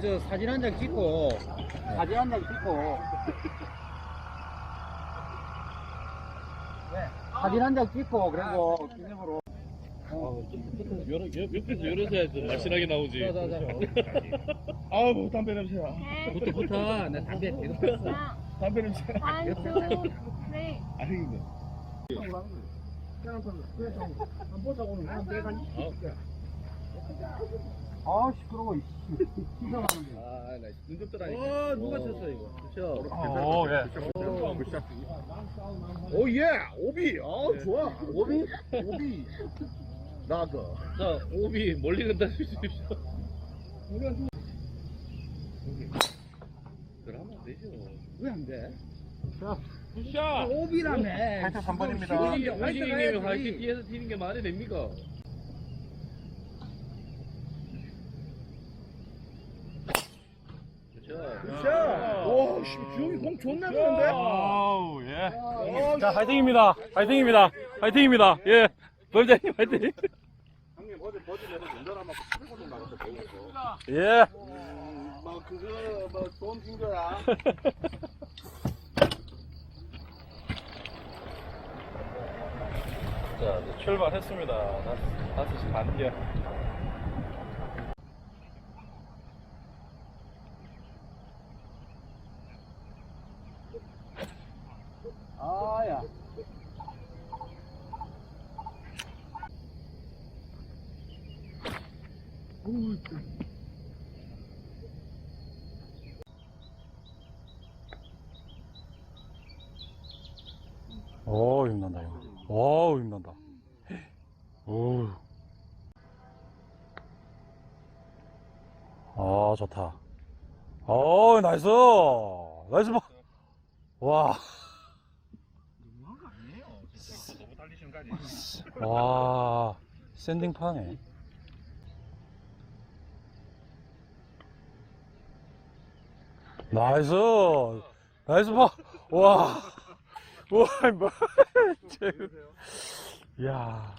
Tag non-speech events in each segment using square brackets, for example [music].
저 사진 한 장 찍고. 사진 한 장 찍고. 네, 사진 한 장 찍고, 그리고 기념으로. 여러, 옆- 옆에서 열어줘야 좀 날씬하게 나오지. 자, 자, 자. [laughs] 아우 담배 냄새야. 붙어, 붙어. 나 담배 계속 폈어. 담배 냄새. One, two, three. 아니겠네. 아, 시끄러워, 이씨. 시성하는데. 아, 나 눈좀 떠라니까. 어, 누가 쳤어, 이거? 그쵸? 오 예. 오, 예! 오비! 아, 좋아. 오비? 오비. 나가. 자, 오비 멀리 간다 주십시오. 그러면 안 되죠. 왜 안 돼? 샷! 오비라며. 83번입니다. 오징이, 화이팅 오징이님이 해야지. 화이팅 뒤에서 튀는 게 말이 됩니까? 그렇죠. 와, 씨, 주영이 공 존나 좋은데? 아우 예. 자 화이팅입니다. 화이팅입니다. 화이팅입니다. 예. 범자님 화이팅. 형님 어제 버즈에서 운전하면 풀고 좀 나가서 배우고. 예. 뭐 그거 뭐돈준 거야. [laughs] 자 이제 출발했습니다. 다섯- 다섯 시 반경. 아, 야. 오 힘난다 이거. 오 힘난다. 오. 아 좋다. 오 나이스. 나이스 봐. 와. 와. 샌딩 파네. 나이스. 나이스 봐. 와. 와, 뭐. [laughs] 야.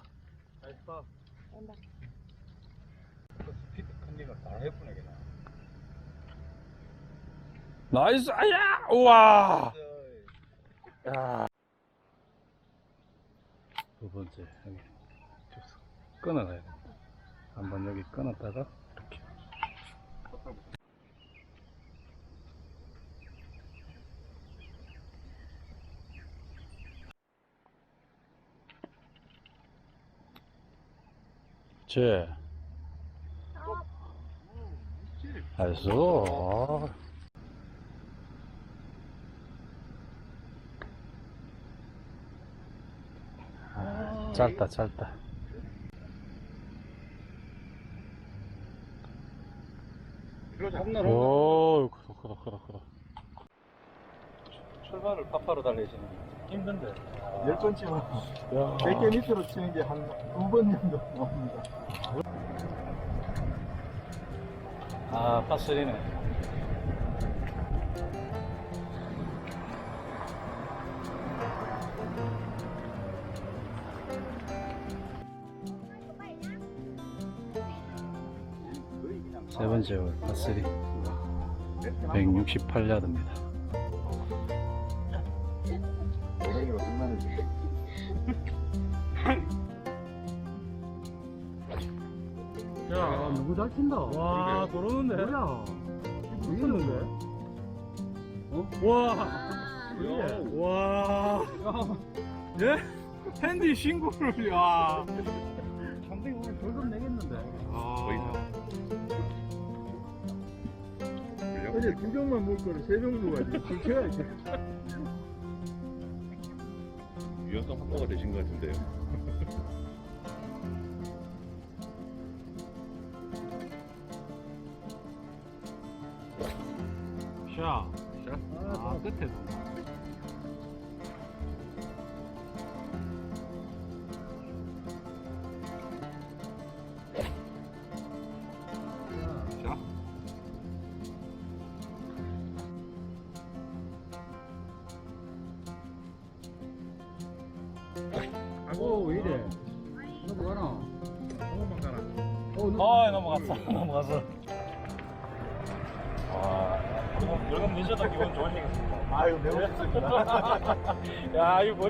나이스. 아야. 우와. 야. 두 번째 여기 끊어가야 돼. 한번 여기 끊었다가 아. 아, 짧다 짧다 오 크다. 크다 크다 크다 출발을 파파로 달리시는 게 힘든데 열 번째로 야. 100개 밑으로 치는 게 한 두 번 정도 나옵니다. 아 파스리네 세 번째 홀 파스리 168야드입니다 야, 친다. 와 도르는데 뭐야? 미쳤는데 어? 와 이래. 와. 예? 핸디 신고를, 야. 상대 오늘 벌금 내겠는데. 아. 어제 두 병만 먹을 거를 세 병 먹어야지. 지켜야지. [laughs] 유연성 확보가 되신 것 같은데요. 샤. 아, 끝에.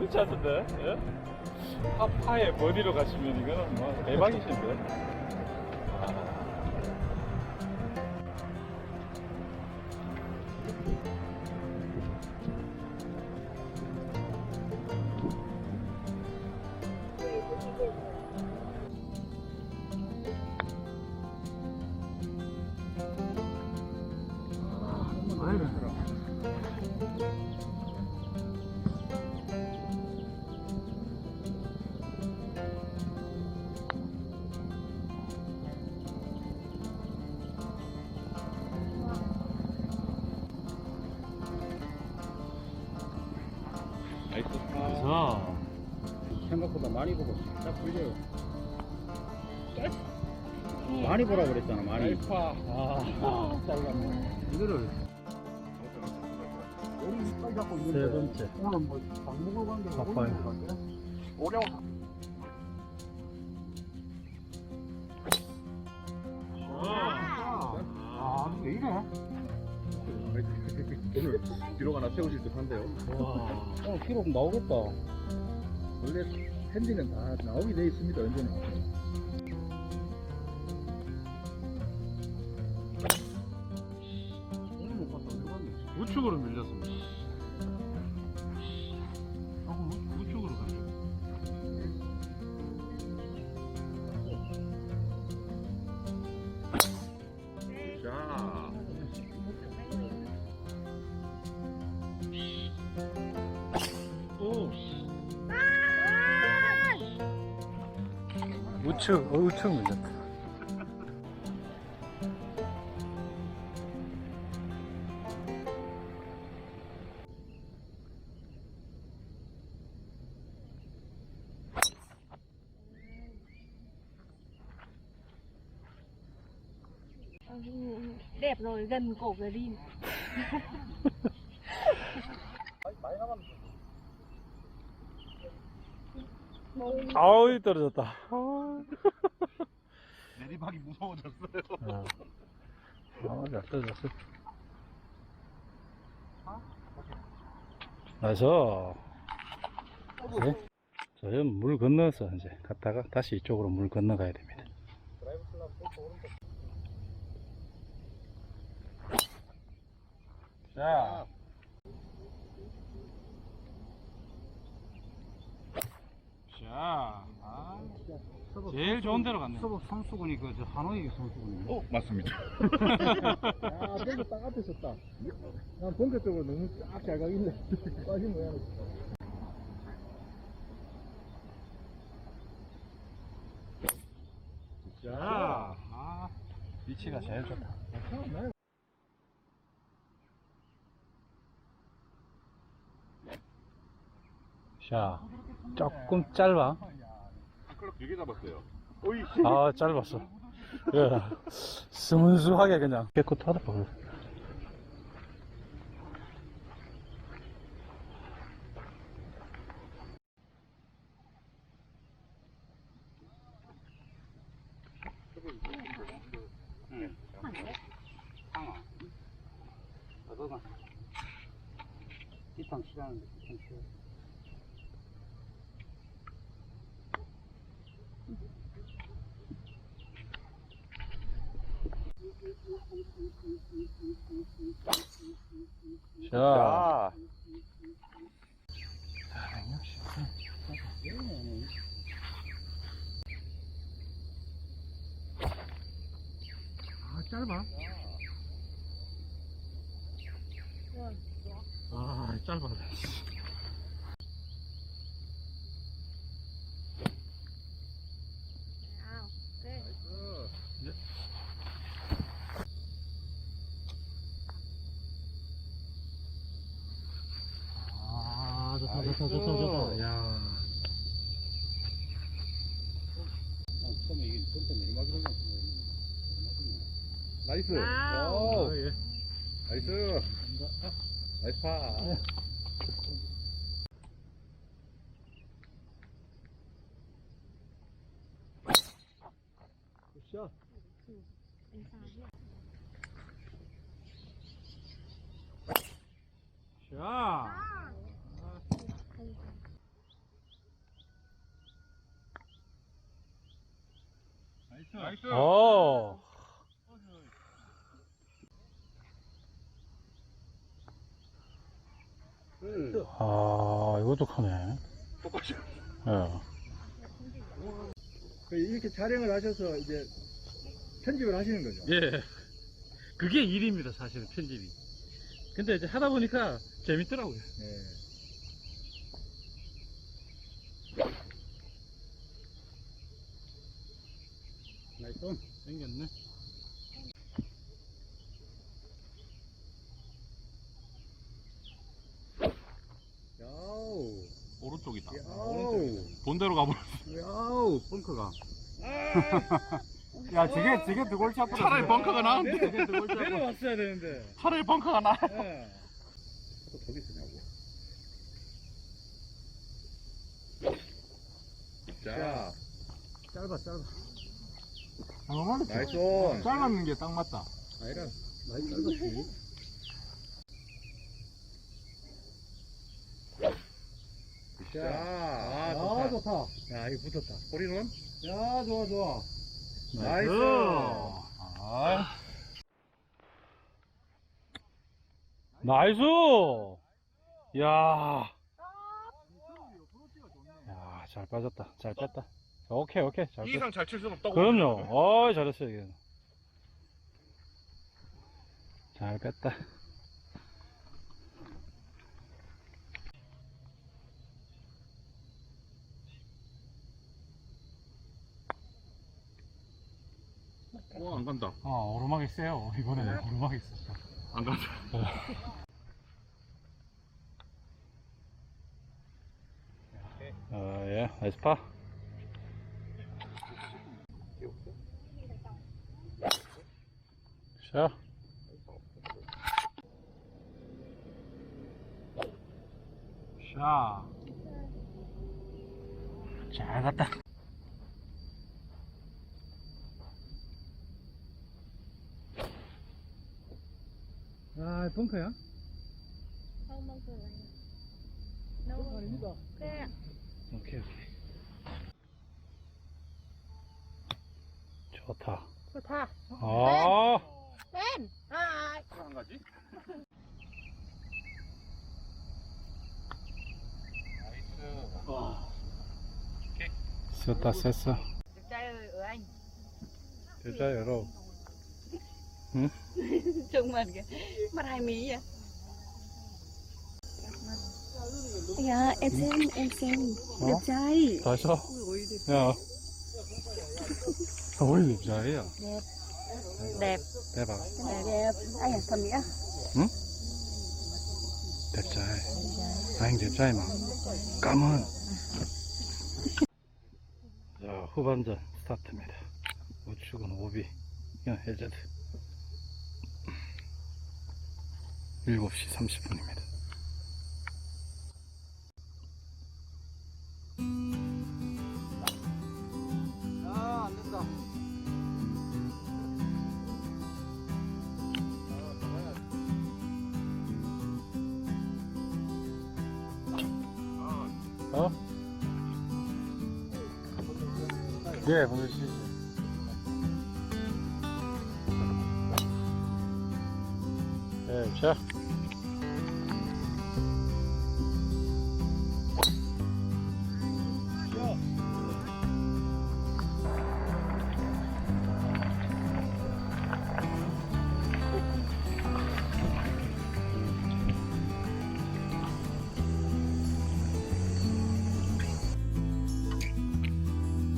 머리 차던데 예? 파파에 버디로 가시면 이거는 뭐 대박이신데 많이 보라 그랬잖아, 많이. 아 잘랐네. 이거를 세 번째 오늘 뭐 바빠요. 아, 왜 이래? 오늘 기록 하나 세우실 듯 한데요. 와 오늘 기록 나오겠다. 원래 핸디는 다 나오게 돼 있습니다 언제나 어, 우측 밀렸다 đẹp rồi gần cổ green 아우 떨어졌다 내리막이 무서워졌어요. 아, 아, 잘 떨어졌어. 나서, 네. 저희 물 건너서 이제 갔다가 다시 이쪽으로 물 건너가야 됩니다. 자, 자, 아, 제일 좋은 데로 갔네. 서복 손수건이 그, 저, 하노이 손수건이. 어 맞습니다. 아 벙커 딱 앞에 섰다 난 쪽으로 너무 쫙잘 가길래 [laughs] 빠진 거야 자, 아, 위치가 제일 좋다. 자, 조금 짧아. 되게 잡았어요. 오이. 아, 짧았어. 예, 스문스하게 그냥 깨끗하다. 어서가. 기탕 치라는데, 기탕 치라. 자, 아 짧아. 아, 짧아. à, ok 아, 좋다, 좋다, 좋다, 좋다. 야. 난 처음에 이게 진짜 내리막이라고 생각했는데. 나이스. 와우. 오, 예. 나이스. 나이스 파. 굿샷 자. 나이스. 오. 아, 이것도 크네. 똑같이. 예. 그 이렇게 촬영을 하셔서 이제 편집을 하시는 거죠? 예. 그게 일입니다, 사실은, 편집이. 근데 이제 하다 보니까 재밌더라고요. 네. 나이스. 생겼네. 야우. 오른쪽이다. 야우. 본대로 가버려. 야우. 벙커가. [laughs] 야 저게 저게 두 골치 앞으로 차라리 벙커가 나은데. 저게 골치 내려왔어야 되는데. 차라리 벙커가 나. 예. 또 저기 쓰냐고. 자, 짧아, 짧아. 너무 나이스. 짧았는 게 딱 맞다 아니라, 많이 짧았지. 자, 아, 아, 좋다. 좋다. 야, 이거 붙었다. 꼬리는? 야, 좋아, 좋아. 나이스. 아. 나이스! 야. 야, 잘 빠졌다. 잘 뺐다. 오케이, 오케이. 잘 뺐다. 이상 잘 칠 수는 없다고. 그럼요. 어, 잘했어요, 이게. 잘 뺐다. 와, 안 간다. 아, 오르막이 세요. 이번에는 오르막이 있었어. 안 간다. 어, 예, 에스파. 자. 자. 잘 갔다. 아, 벙커야? Cười Đâu 아닙니다. Kìa 오케이, 오케이. 좋다. 좋다 아, Lên à, 안 가지? 셌다, 셌어. Đẹp trai ơi ở anh 여자 여러. Trông xem em xem Ờ? Đẹp trai 다시. 야. 어이 입자야. đẹp 대박. thầm nghĩa đẹp trai. 아잉 đẹp trai mà. 까만. 자 후반전 스타트입니다. 우측은 오비. 이건 해저드. 7시 30분입니다. 야안 된다 어? 예, 보내주시죠. 자.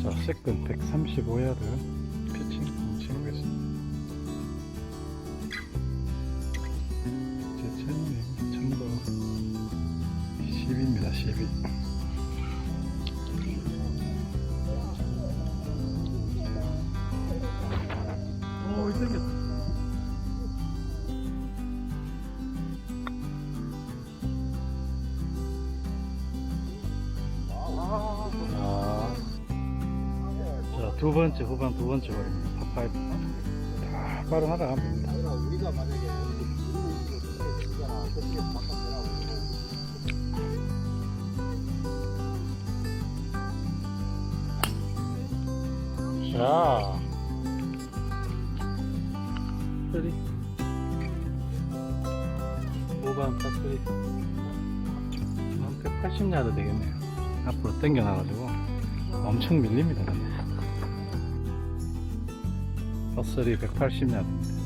자, 세컨 135야드 두 번째 후반 두 번째 거리입니다. 파5. 바로 날아가면 됩니다. 아니라 우리가 만약에. 자. 쓰리. 후반 파스리. 180야드 되겠네요. 앞으로 당겨놔가지고 엄청 밀립니다. 파스리 180야드입니다.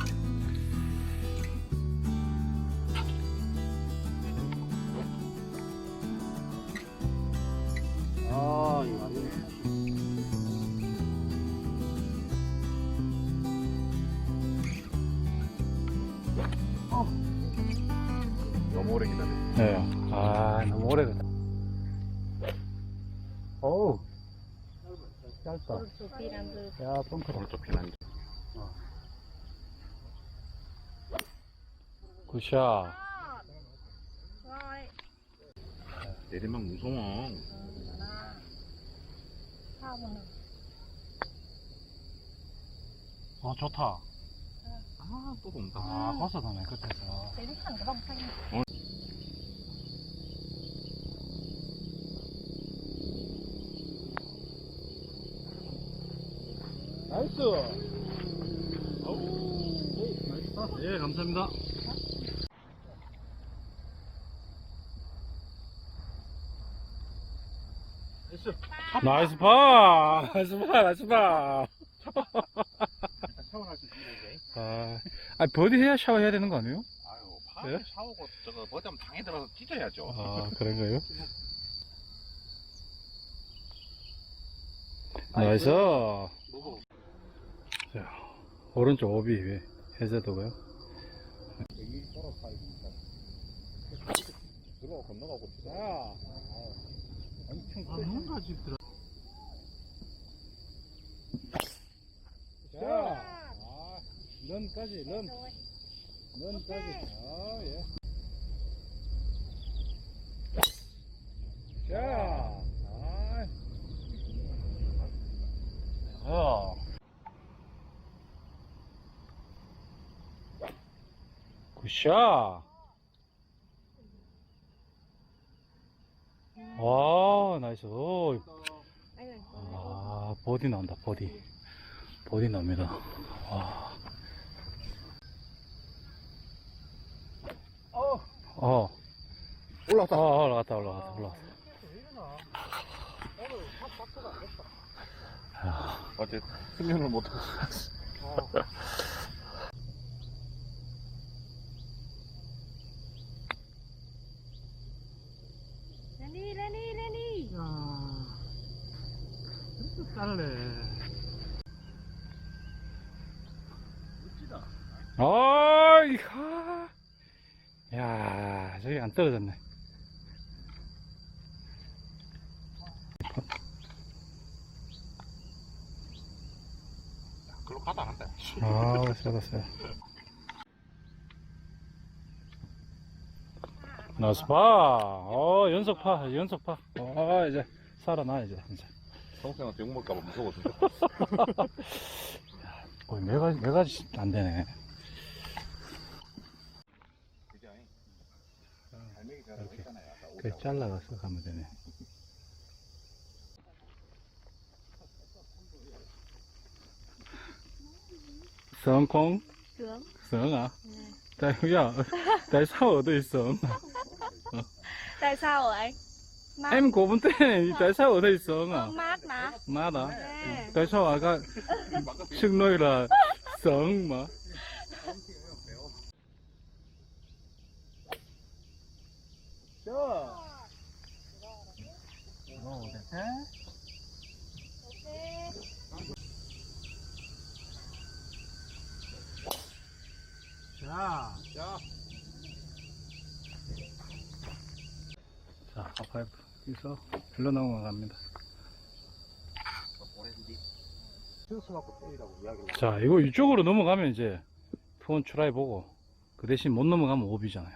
아 이거 아니네 너무 오래 기다려. 네. 아, 너무 오래됐다. 어우. 짧다. 소피랑 그 야, 뻥크다. 오른쪽 피난. 굿샷. 내리막 무서워. 어, 좋다. 아, 또 돈다. 아, 벌써 도네, 끝에서. đến thẳng cái vòng xanh 나이스. 예, 감사합니다. 나이스 파! 나이스 파! 나이스 파! 샤워할 수 있는데. 아, 아 버디 해야 샤워해야 되는 거 아니에요? 아유, 파 예? 샤워고 저거 뭐냐면 당에 들어서 찢어야죠. 아, 그런가요? 나이스! 자, 오른쪽 오비 왜 해제도고요? 들어 건너가고 치자. 뭔가 집 들어. 자. 아, 런까지, 런. 런까지. 아, 예. 자. 아, 어. 굿샷. 와, 나이스. 오, anh ơi 아, 버디 나온다, 버디. 버디 나옵니다. 와. 어. 올라왔다. 어, 올라갔다, 올라갔다, 올라갔다. 어제 수면을 못 하고. [laughs] 진짜 star네. 어이, 하. 야, 저기 안 떨어졌네. 글로 가다 안 한다. 아, 세다, 나이스 파. 어, 연속 파, 연속 파. 어, 이제 살아나, 이제. 이제. 성생한테 욕먹을까봐 무서워서. 거의 매가지, 매가지 안 되네. 이렇게. 그 잘라가서 가면 되네. Sớm không? sướng Sớm à? Tại, dạ, tại sao ở đây sớm? tại sao mát Em có vấn đề, tại sao ở đây sớm à? Mát mà Mát à? Tại sao 아까 trước nơi là sớm mà? 자. 어, 됐어? 자, 자, 자, 하파이브. 여기서 별로 넘어갑니다. 자, 이거 이쪽으로 넘어가면 이제 푸원 출하해 보고 그 대신 못 넘어가면 오비잖아요.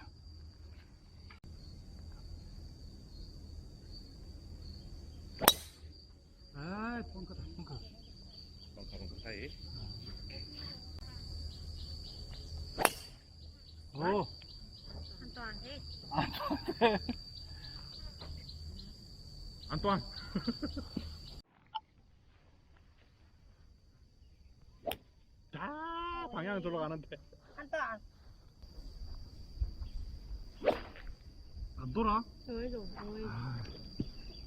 아, 뻥카다, 뻥카. 뻥카, 뻥카 사이. 오. 안또안 돼. 안또안 돼. 한. 다 방향 돌아가는데. An toàn. 안 돌아? Rồi rồi ôi.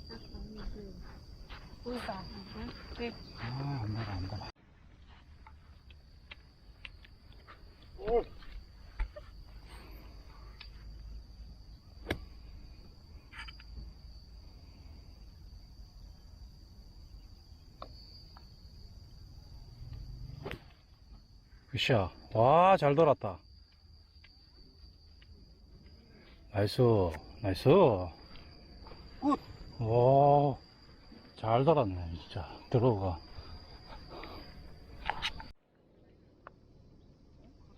Chắc có nhiều người. Ôi bà. Ok. 아, 안 달아, 안 달아. 굿샷. 와, 잘 돌았다. 나이스, 나이스. 굿. 와, 잘 돌았네, 진짜. 들어가.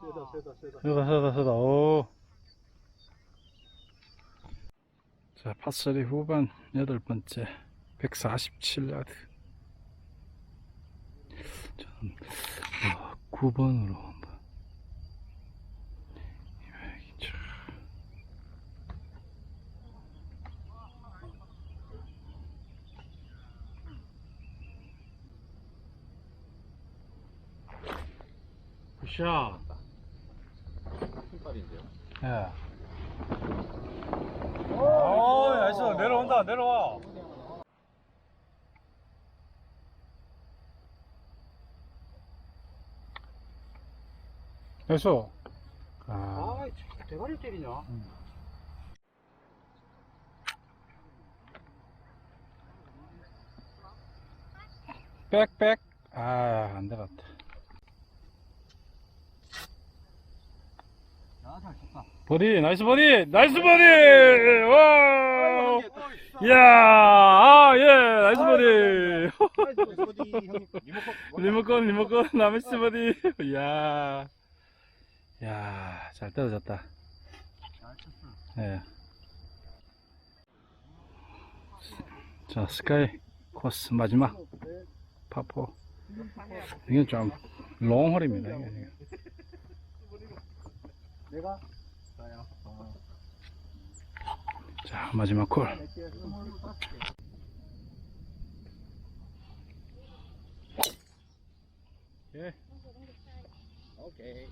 세다 세다 세다 세다, 세다, 세다. 오. 자, 파3 후반 여덟 번째 147야드. 저는 9번으로 한번. 200, 굿샷. 신발인데요. 예. 오, 나이스. 내려온다, 내려와. 나이스. 아, 아, 대가리 때리냐? 백, 백. 아, 안 들어갔다. 야, 잘 쳤다. 버디, 나이스 버디! 나이스 버디! 와! 이야, 아, 예, 나이스 버디! 리모컨, 리모컨, 나이스 버디! 이야, 이 야, 잘 떨어졌다. 잘 쳤어. 예. 자, 스카이 코스 마지막 파포. 이게 좀 롱홀입니다. 이게 지금. 내가 자, 마지막 콜. 예. 오케이.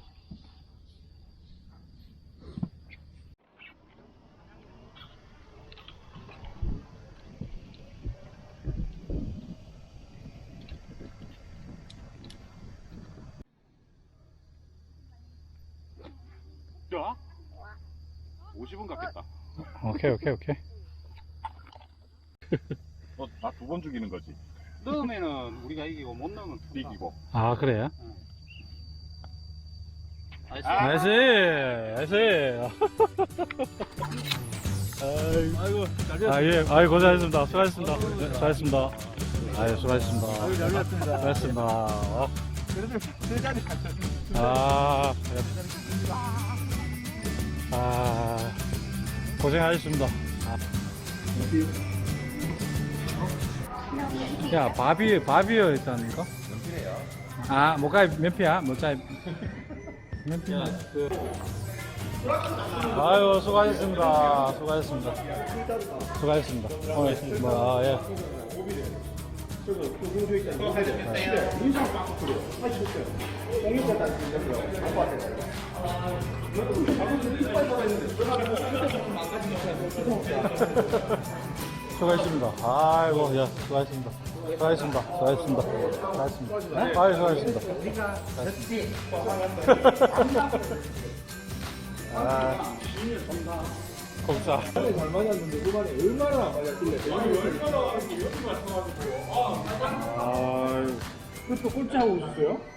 자, 50은 갔겠다. 오케이, 오케이, 오케이. 너나 두 번 죽이는 거지. 넣으면은 우리가 이기고 못 넣으면 푼다. 이기고. 아, 그래요? 나이스. 나이스! 나이스! 아이고, 잘 아, 예. 아유, 고생하셨습니다. 수고하셨습니다. 네, 수고하셨습니다. 아유, 수고하셨습니다. 아유 잘 봤습니다 수고하셨습니다. 어, 그래도 세 자리 갔었습니다 아, 아, 고생하셨습니다. 야, 바비, 바비어 있다니까? 아, 뭐가 몇 피야? 뭐자 몇 피야? 아유, 수고하셨습니다. 수고하셨습니다. 수고하셨습니다. 오늘, 뭐, 아, 예. 수고하셨습니다. 아이고, 야, 수고하셨습니다. 수고하셨습니다. 수고하셨습니다. 수고하셨습니다. 네? 아유, 수고하셨습니다. 아, 공사. 잘 맞았는데 그만에 얼마나 맞았길래 아유. 그것도 꼴찌하고 오셨어요?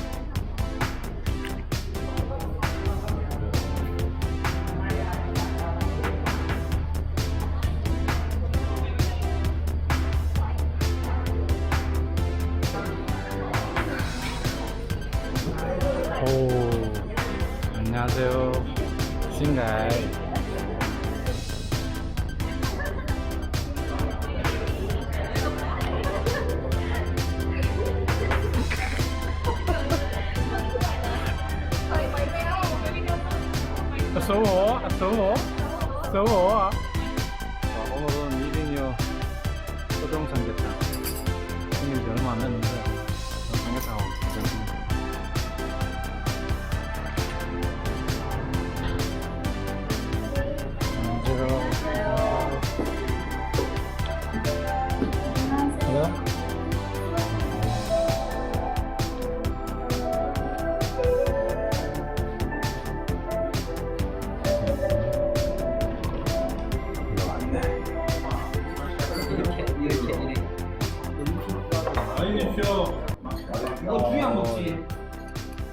성호? 성호? 자, 오늘은 이빙이어 소정 삼계탕. 생긴 지 얼마 안 됐는데,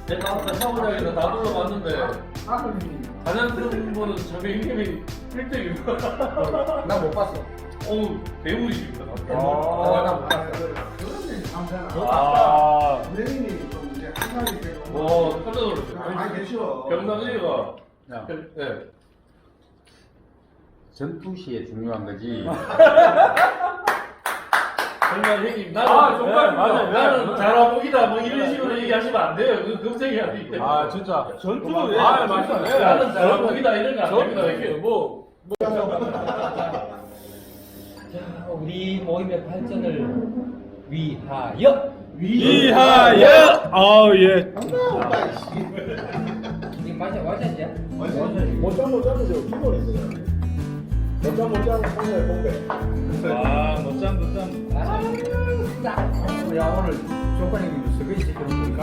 내가 아까 샤워장에서 다 둘러봤는데 가장 큰 거는 저기 형님이 1등이고 나못 봤어. 어우 배우이십니다 아, 나못 봤어. 아, 선생님이 좀 이제 한 살이 되고 와 깜짝 놀랐어요 많이 계셔. 병남이가 야. 네. 전투시에 중요한 거지. [laughs] 정말 형님 나는 아, 정말 네, 맞아요. 나는 잘하고기다 뭐 이런 식으로 얘기하시면 안 돼요 그 때문에 아, 진짜. 전투 예. 아. 예. 나는 잘하고기다 이런 거안 됩니다 저, 이게 뭐, 우리 모임의 발전을 위하여. 이하여! 아우, 예. 이 맞아 맞아 이제. 못장은 저 기본이거든. 못장 못장 오늘 공개. 아 못장 못장. 아, 야 오늘 조건이 무슨 그이 새끼는 뭘까?